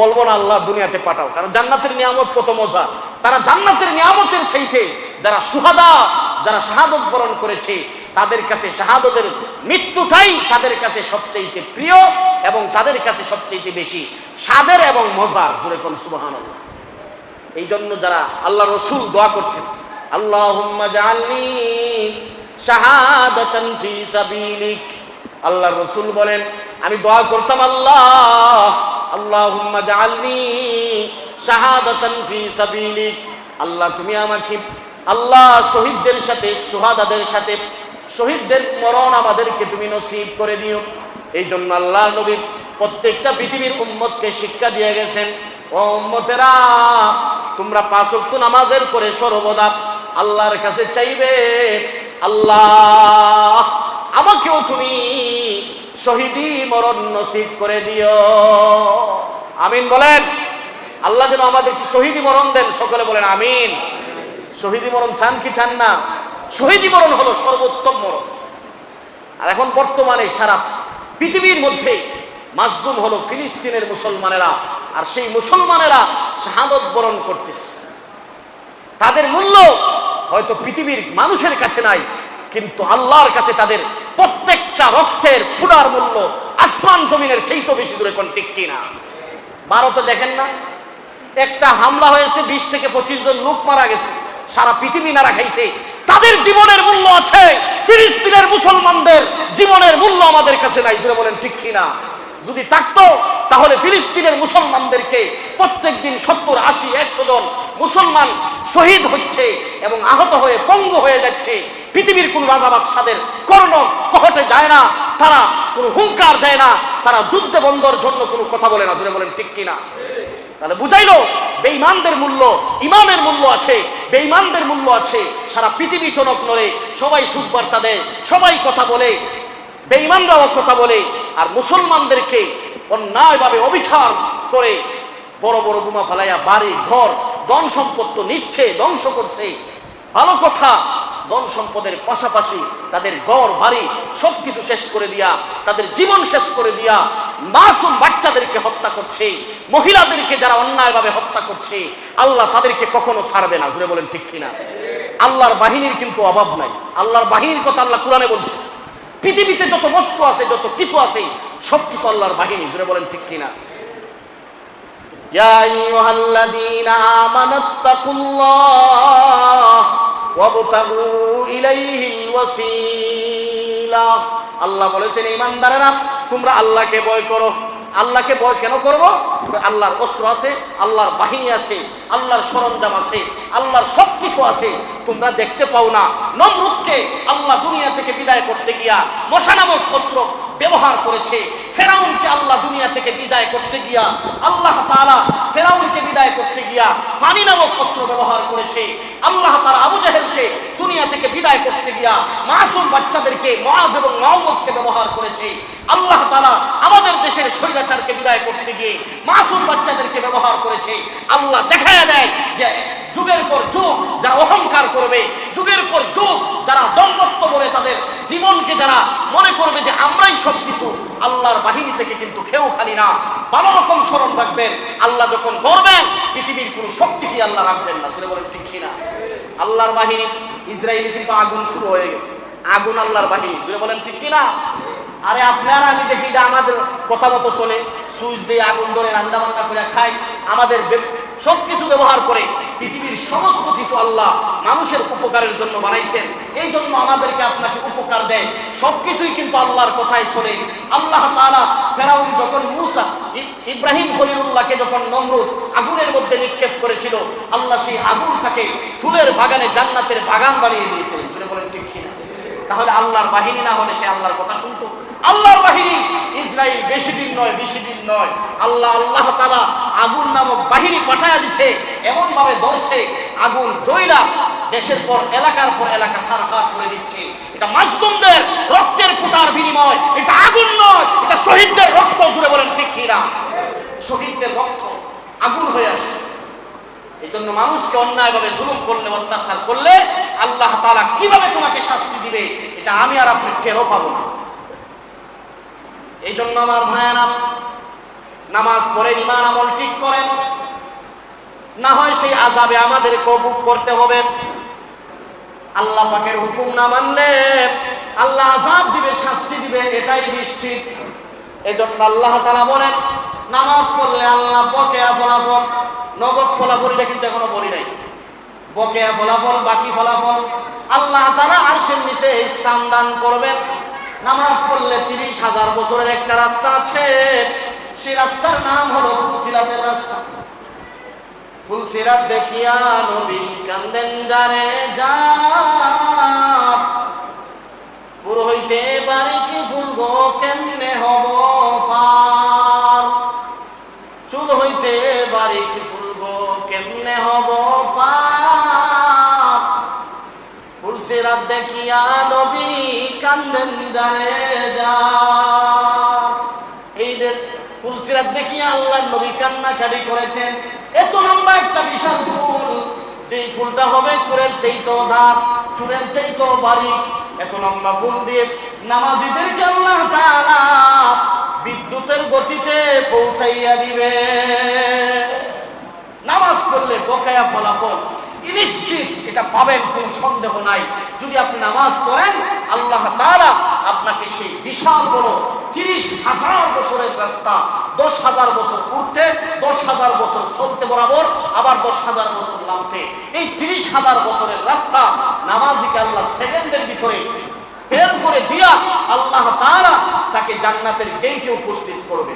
বলব না আল্লাহ দুনিয়াতে পাঠাও। কারণ জান্নাতের নিয়ামত কত মজা। তারা জান্নাতের নিয়ামতের চাইতে যারা সুহাদা, যারা শাহাদত বরণ করেছে, তাদের কাছে শাহাদতের মৃত্যুটাই তাদের কাছে সবচেয়ে প্রিয় এবং তাদের কাছে সবচেয়ে বেশি স্বাদের এবং মজার। জুড়ে কোন সুবাহান এই জন্য যারা আল্লাহ রসুল দোয়া করতেন আল্লাহ আল্লাহ রসুল বলেন, আমি দোয়া করতাম আল্লাহ আল্লাহুম্মা জাআলনি শাহাদাতান ফি সাবিলিক। আল্লাহ, তুমি আমাকে, আল্লাহ শহীদদের সাথে, সুহাদাদের সাথে, শহীদদের মরণ আমাদেরকে তুমি নসিব করে দিও। এই জন্য আল্লাহ নবী প্রত্যেকটা পৃথিবীর উম্মতকে শিক্ষা দিয়ে গেছেন, ও উম্মতেরা, তোমরা পাঁচ ওয়াক্ত নামাজের করে সর্বদা আল্লাহর কাছে চাইবে, আল্লাহ, আমাকেও তুমি শহীদি মরণ নসিব করে দিও। আমিন বলেন। আল্লাহ যেন আমাদেরকে শহীদি মরণ দেন, সকলে বলেন আমিন। শহীদি মরণ চান কি চান না? শহীদি মরণ হলো সর্বোত্তম মরণ। আর এখন বর্তমানে সারা পৃথিবীর মধ্যে মাজলুম হলো ফিলিস্তিনের মুসলমানেরা, আর সেই মুসলমানেরা শাহাদত বরণ করতেছে। তাদের মূল্য হয়তো পৃথিবীর মানুষের কাছে নাই, কিন্তু আল্লাহর কাছে তাদের প্রত্যেকটা রক্তের ফুডার মূল্য আসমান জমিনের চাইতে বেশি দূরে কোন ঠিক কিনা? ভারতে দেখেন না? একটা হামলা হয়েছে, বিশ থেকে পঁচিশ জন লোক মারা গেছে, সারা পৃথিবী নারা খাইছে। তাদের জীবনের মূল্য আছে, ফিলিস্তিনের মুসলমানদের জীবনের মূল্য আমাদের কাছে নাই জুড়ে বলেন ঠিক কিনা? যদি থাকতো, তাহলে ফিলিস্তিনের মুসলমানদেরকে প্রত্যেক দিন সত্তর, আশি, একশো জন মুসলমান শহীদ হচ্ছে এবং আহত হয়ে পঙ্গু হয়ে যাচ্ছে। পৃথিবীর কোন রাজা বাদশাদের কর্ণ কহটে যায় না, তারা কোনো হুঙ্কার দেয় না, তারা যুদ্ধে বন্ধর জন্য কোনো কথা বলে না জুড়ে বলেন ঠিক কিনা? তাহলে বুঝাইলো, বেঈমানদের মূল্য ইমানের মূল্য আছে, বেঈমানদের মূল্য আছে, সারা পৃথিবী টনক নড়ে, সবাই সুখবার্তা দেয়, সবাই কথা বলে, বেঈমানরাও কথা বলে, আর মুসলমানদেরকে অন্যায়ভাবে অবিচার করে, বড় বড় বোমা ফালাইয়া বাড়ি, ঘর, ধন সম্পদ তো নিচ্ছে, ধ্বংস করছে। ভালো কথা ধন সম্পদের পাশাপাশি তাদের ঘর বাড়ি সবকিছু শেষ করে দিয়া তাদের জীবন শেষ করে দিয়া মাসুম বাচ্চাদেরকে হত্যা করছে মহিলাদেরকে যারা অন্যায়ভাবে হত্যা করছে আল্লাহ তাদেরকে কখনো ছাড়বে না জুড়ে বলেন ঠিক কিনা আল্লাহর বাহিনীর কিন্তু অভাব নাই আল্লাহর বাহিনীর কথা আল্লাহ কোরআনে বলছে পৃথিবীতে যত বস্তু আছে যত কিছু আছে সব কিছু আল্লাহর বাহিনী জুড়ে বলেন ঠিক কিনা يا أيها الذين آمنوا اتقوا الله وابتغوا إليه الوسيلة আল্লাহ বলেছেন ইমানদারেরা তোমরা আল্লাহকে ভয় করো। আল্লাহকে ভয় কেন করব? আল্লাহর অস্ত্র আছে, আল্লাহর বাহিনী আছে, আল্লাহর সরঞ্জাম আছে, আল্লাহর সব কিছু আছে। তোমরা দেখতে পাও না। নমরুদকে আল্লাহ দুনিয়া থেকে বিদায় করতে গিয়া মশা নামক অস্ত্র ব্যবহার করেছে। ফেরাউনকে আল্লাহ দুনিয়া থেকে বিদায় করতে গিয়া, আল্লাহ তাআলা ফেরাউনকে বিদায় করতে গিয়া ফানি নামক অস্ত্র ব্যবহার করেছে। আল্লাহ তাআলা আবু জাহেলকে দুনিয়া থেকে বিদায় করতে গিয়া মাসুম বাচ্চাদেরকে মুআজ এবং মাউমুজকে ব্যবহার করেছে। আল্লাহ তাআলা আমাদের দেশের স্বৈরাচারকে বিদায় করতে গিয়ে মাসুম বাচ্চাদেরকে ব্যবহার করেছে। আল্লাহ দেখা দেয় যে যুগের পর যুগ, যারা অহংকার করবে যুগের পর যুগ যারা দণ্ডত্ব করে তাদের জীবনকে যারা মনে করবে যে আমরাই সব কিছু আল্লাহর বাহিনী থেকে কিন্তু কেউ খালি না। ভালো রকম স্মরণ রাখবেন, আল্লাহ যখন করবেন পৃথিবীর কোনো শক্তি কি আল্লাহ রাখবেন না? শুনে বলেন ঠিক কিনা আল্লাহর বাহিনী, ইসরায়েল কিন্তু আগুন শুরু হয়ে গেছে। আগুন আল্লাহর বাহিনী শুনে বলেন ঠিক কিনা আরে আপনারা আমি দেখি যে আমাদের কথা মতো চলে, সুইচ দিয়ে আগুন ধরে রান্না বান্না করে খাই, আমাদের সব কিছু ব্যবহার করে। পৃথিবীর সমস্ত কিছু আল্লাহ মানুষের উপকারের জন্য বানাইছেন। এই জন্য আমাদেরকে আপনাকে উপকার দেয়। সবকিছুই কিন্তু আল্লাহর কথায় চলে। আল্লাহ তালা ফেরাউন যখন মুসা ইব্রাহিম খলিলুল্লাহকে যখন নমরুদ আগুনের মধ্যে নিক্ষেপ করেছিল, আল্লাহ সেই আগুনটাকে ফুলের বাগানে জান্নাতের বাগান বানিয়ে দিয়েছিলেন। বলেন তাহলে আল্লাহর বাহিনী না হলে সে আল্লাহর কথা শুনতো। আল্লাহর বাহিনী ইসরায়েল বেশি দিন নয়, বেশি দিন নয়। আল্লাহ আল্লাহ তালা আগুন নামক বাহিনী পাঠায়া দিছে এমন ভাবে ধরছে, আগুন জয়লা দেশের পর এলাকার পর এলাকা সারখার করে দিচ্ছে। এটা মাসদুমদের রক্তের ফুটার বিনিময়, এটা আগুন নয়, এটা শহীদদের রক্ত জুড়ে বলেন ঠিক কিনা? শহীদদের রক্ত আগুন হয়ে আসছে। এই জন্য মানুষকে অন্যায়ভাবে জুলুম করলে, অত্যাচার করলে আল্লাহ তাআলা কীভাবে তোমাকে শাস্তি দিবে, এটা আমি আর আপনি টেরও পাবো না। এই জন্য আমার ভাইয়ারা, নামাজ পড়েন, ইমান আমল ঠিক করেন। না হয় সেই আজাবে আমাদের কবুক করতে হবে। আল্লাহ পাকের হুকুম না মানলে আল্লাহ আজাব দিবে, শাস্তি দিবে, এটাই নিশ্চিত। এই জন্য আল্লাহ তারা বলেন, নামাজ পড়লে আল্লাহ বকেয়া ফলাফল নগদ ফলাফলটা কিন্তু এখনও বলি নাই। বকেয়া ফলাফল, বাকি ফলাফল। আল্লাহ তারা আরশের নিচে স্থান দান করবেন। নামাজ পড়লে তিরিশ হাজার বছরের একটা রাস্তা আছে। সেই রাস্তার নাম হলো ফুলসিরাতের রাস্তা। ফুলসিরাত দেখিয়া নবী কান্দেন জারে যা পুরো হইতে পারি কি ফুল কেমনে হব ফার? চুল হইতে পারি কি ফুল কেমনে হব দেখিয়া নবী কান্দেন জারে যা এই যে ফুলসিরাত দেখিয়া আল্লাহ নবী কান্নাকাটি করেছেন। এত লম্বা একটা বিশাল ফুল। যে ফুলটা হবে কুরের চাইতো ধাপ চুরের চাইতো বাড়ি। এত লম্বা ফুল দিয়ে নামাজিদেরকে আল্লাহ তাআলা বিদ্যুতের গতিতে পৌঁছাইয়া দিবে। নামাজ পড়লে বকেয়া ফলাফল। এটা পাবেন, কোনো সন্দেহ নাই। যদি আপনি নামাজ পড়েন, আল্লাহ তাআলা আপনাকে সেই বিশাল বড় তিরিশ হাজার বছরের রাস্তা, দশ হাজার বছর উঠতে দশ হাজার বছর চলতে বরাবর, আবার দশ হাজার বছর নামতে। এই তিরিশ হাজার বছরের রাস্তা নামাজিকে আল্লাহ সেকেন্ডের ভিতরে বের করে দিয়া আল্লাহ তাআলা তাকে জান্নাতের গেইটে উপস্থিত করবে।